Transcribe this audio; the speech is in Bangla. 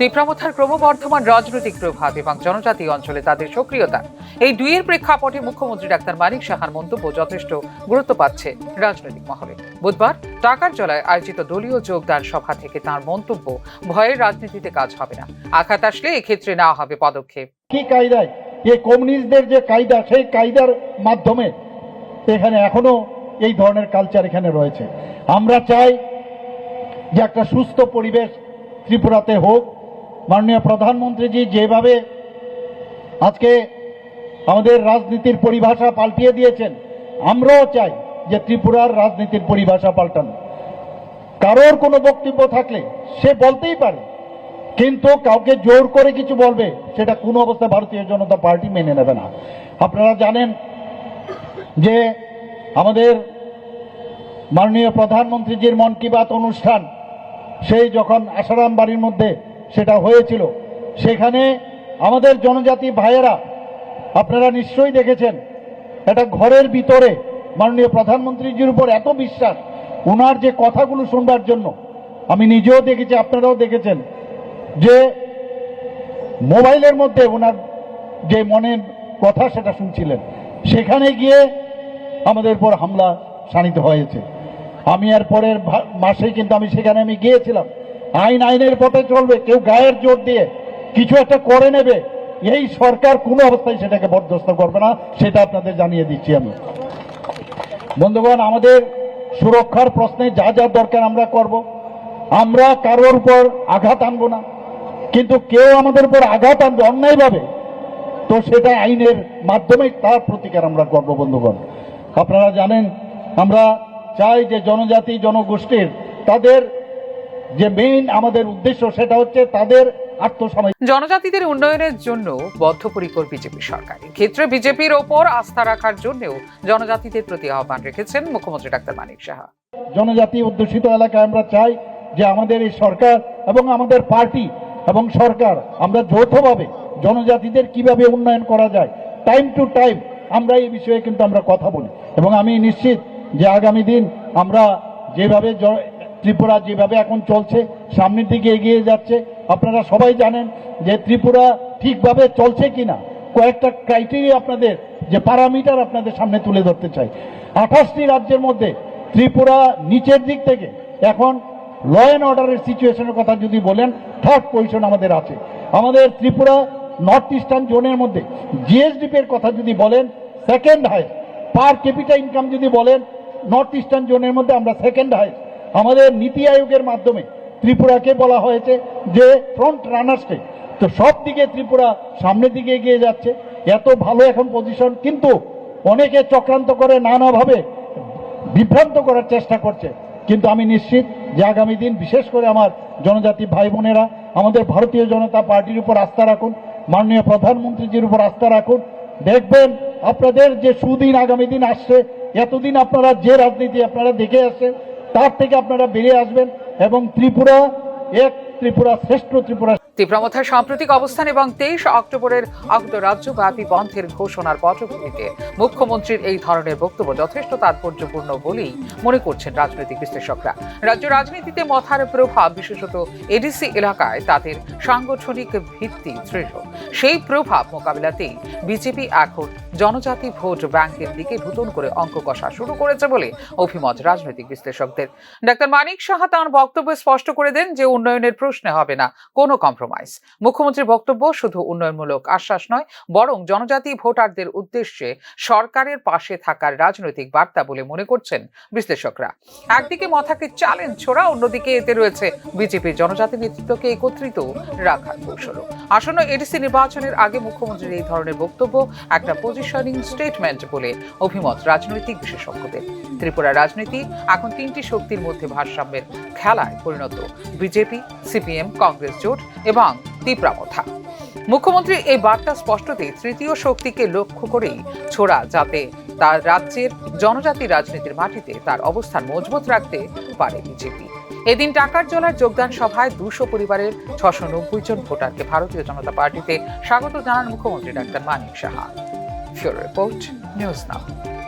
তীব্রামথার ক্রমবর্ধমান রাজনৈতিক প্রভাব এবং জনজাতি অঞ্চলে তাদের সক্রিয়তা। এই দুইয়ের প্রেক্ষাপটে মুখ্যমন্ত্রী ডাক্তার মানিক সাহার মন্তব্য যথেষ্ট গুরুত্ব পাচ্ছে রাজনৈতিক মহলে। বুধবার টাকার জলায় আয়োজিত দলীয় যোগদান সভা থেকে তার মন্তব্য, ভয়ের রাজনীতিতে কাজ হবে না। আঘাত আসলে এক্ষেত্রে নেওয়া হবে পদক্ষেপ। কি কায়দায়? এই কমিউনিস্টদের যে কায়দা, সেই কায়দার মাধ্যমে এখানে এখনও এই ধরনের কালচার এখানে রয়েছে। আমরা চাই যে একটা সুস্থ পরিবেশ ত্রিপুরাতে হোক মাননীয় প্রধানমন্ত্রীজি, যেভাবে আজকে আমাদের রাজনীতির পরিভাষা পাল্টিয়ে দিয়েছেন, আমরাও চাই যে ত্রিপুরার রাজনীতির পরিভাষা পাল্টানো। কারোর কোনো বক্তব্য থাকলে সে বলতেই পারে, কিন্তু কাউকে জোর করে কিছু বলবে, সেটা কোনো অবস্থায় ভারতীয় জনতা পার্টি মেনে নেবে না। আপনারা জানেন যে আমাদের মাননীয় প্রধানমন্ত্রীজির মন কি বাত অনুষ্ঠান, সেই যখন আসারাম বাড়ির মধ্যে সেটা হয়েছিল। সেখানে আমাদের জনজাতি ভাইয়েরা, আপনারা নিশ্চয়ই দেখেছেন, একটা ঘরের ভিতরে মাননীয় প্রধানমন্ত্রীজির উপর এত বিশ্বাস ওনার যে কথাগুলো শুনবার জন্য, আমি নিজেও দেখেছি, আপনারাও দেখেছেন, যে মোবাইলের মধ্যে ওনার যে মনের কথা সেটা শুনছিলেন। সেখানে গিয়ে আমাদের উপর হামলা শানিত হয়েছে। আমি আর পরের ভা- মাসে কিন্তু আমি সেখানে আমি গিয়েছিলাম। আইন আইনের পথে চলবে, কেউ গায়ের জোর দিয়ে কিছু একটা করে নেবে, এই সরকার কোনো অবস্থায় সেটাকে বরদস্ত করবে না, সেটা আপনাদের জানিয়ে দিচ্ছি আমি। বন্ধুগণ, আমাদের সুরক্ষার প্রশ্নে যা যা দরকার আমরা করব। আমরা কারোর উপর আঘাত আনব না, কিন্তু কেউ আমাদের উপর আঘাত আনবে অন্যায়ভাবে, তো সেটা আইনের মাধ্যমে তার প্রতিকার আমরা করব, বন্ধুগণ। আপনারা জানেন, আমরা চাই যে জনজাতি, জনগোষ্ঠীর তাদের যে মেইন আমাদের উদ্দেশ্য সেটা হচ্ছে তাদের আত্মসমাজ জনজাতিদের উন্নয়নের জন্য বদ্ধপরিকর বিজেপি সরকার। ক্ষেত্রে বিজেপির ওপর আস্থা রাখার জন্যও জনজাতিদের প্রতি আহ্বান রেখেছেন মুখ্যমন্ত্রী ডাক্তার মানিক সাহা। জনজাতি অধ্যুষিত এলাকায় আমরা চাই যে আমাদের এই সরকার এবং আমাদের পার্টি এবং সরকার আমরা যৌথভাবে জনজাতিদের কীভাবে উন্নয়ন করা যায় টাইম টু টাইম আমরা এই বিষয়ে কিন্তু আমরা কথা বলি। এবং আমি নিশ্চিত যে আগামী দিন আমরা যেভাবে ত্রিপুরা যেভাবে এখন চলছে, সামনের দিকে এগিয়ে যাচ্ছে। আপনারা সবাই জানেন যে ত্রিপুরা ঠিকভাবে চলছে কিনা। কয়েকটা ক্রাইটেরিয়া আপনাদের, যে প্যারামিটার আপনাদের সামনে তুলে ধরতে চাই। আঠাশটি রাজ্যের মধ্যে ত্রিপুরা নিচের দিক থেকে, এখন ল অ্যান্ড অর্ডারের সিচুয়েশনের কথা যদি বলেন থার্ড পজিশন আমাদের আছে। আমাদের ত্রিপুরা নর্থ ইস্টার্ন জোনের মধ্যে জিএসডিপি এর কথা যদি বলেন second highest per capita income যদি বলেন নর্থ ইস্টার্ন জোনের মধ্যে আমরা সেকেন্ড হাইস্ট আমাদের নীতি আয়োগের মাধ্যমে ত্রিপুরাকে বলা হয়েছে যে ফ্রন্ট রানার স্টেট তো সব দিকে ত্রিপুরা সামনের দিকে এগিয়ে যাচ্ছে। এত ভালো এখন পজিশন কিন্তু অনেকে চক্রান্ত করে, নানাভাবে বিভ্রান্ত করার চেষ্টা করছে। কিন্তু আমি নিশ্চিত যে আগামী দিন, বিশেষ করে আমার জনজাতি ভাই বোনেরা, আমাদের ভারতীয় জনতা পার্টির উপর আস্থা রাখুন, মাননীয় প্রধানমন্ত্রীজির উপর আস্থা রাখুন। দেখবেন আপনাদের যে সুদিন আগামী দিন আসছে, এতদিন আপনারা যে রাজনীতি আপনারা দেখে আসছেন তার থেকে আপনারা বেরিয়ে আসবেন এবং ত্রিপুরা, এক ত্রিপুরা, শ্রেষ্ঠ ত্রিপুরা। তীব্রমথার সাম্প্রতিক অবস্থান এবং তেইশ অক্টোবরের আহত রাজ্যব্যাপী বন্ধের ঘোষণার পটভূমিতে মুখ্যমন্ত্রীর এই ধরনের বক্তব্য যথেষ্ট তাৎপর্যপূর্ণ বলেই মনে করছেন রাজনৈতিক বিশ্লেষকরা। রাজ্য রাজনীতিতে মথার প্রভাব, বিশেষত এডিসি এলাকায় তাদের সাংগঠনিক ভিত্তি দৃঢ় সেই প্রভাব মোকাবিলাতেই বিজেপি এখন জনজাতি ভোট ব্যাংকের দিকে নতুন করে অঙ্ক কষা শুরু করেছে বলে অভিমত রাজনৈতিক বিশ্লেষকদের। ডাক্তার মানিক সাহা তাঁর বক্তব্যে স্পষ্ট করে দেন যে উন্নয়নের প্রশ্নে হবে না, কোনো কম্প্রোমাইজ মুখ্যমন্ত্রীর বক্তব্য শুধু উন্নয়নমূলক আশ্বাস নয়, বরং জনজাতি ভোটারদের উদ্দেশ্যে সরকারের পাশে থাকার রাজনৈতিক বার্তা বলে মনে করছেন বিশ্লেষকরা। একদিকে মথাকে চ্যালেঞ্জ ছোড়া, অন্যদিকে এতে রয়েছে বিজেপির জনজাতি নেতৃত্বকে একত্রিত রাখার কৌশল আসন্ন এডিসি নির্বাচনের আগে মুখ্যমন্ত্রীর এই ধরনের বক্তব্য একটা পজিশনিং স্টেটমেন্ট বলে অভিমত রাজনৈতিক বিশেষজ্ঞদের। ত্রিপুরা রাজনীতি এখন তিনটি শক্তির মধ্যে ভারসাম্যের খেলায় পরিণত। বিজেপি, সিপিএম, কংগ্রেস জোট এবং তীব্রামথা মুখ্যমন্ত্রী এই বার্তা স্পষ্টতেই তৃতীয় শক্তিকে লক্ষ্য করেই ছোড়া যাতে তার রাজ্যের জনজাতি রাজনীতির মাটিতে তার অবস্থান মজবুত রাখতে পারে বিজেপি। এদিন টাকার জলার যোগদান সভায় দুশো পরিবারের ছশো নব্বই জন ভোটারকে ভারতীয় জনতা পার্টিতে স্বাগত জানান মুখ্যমন্ত্রী doctor Manik Saha. Fury Report News Now.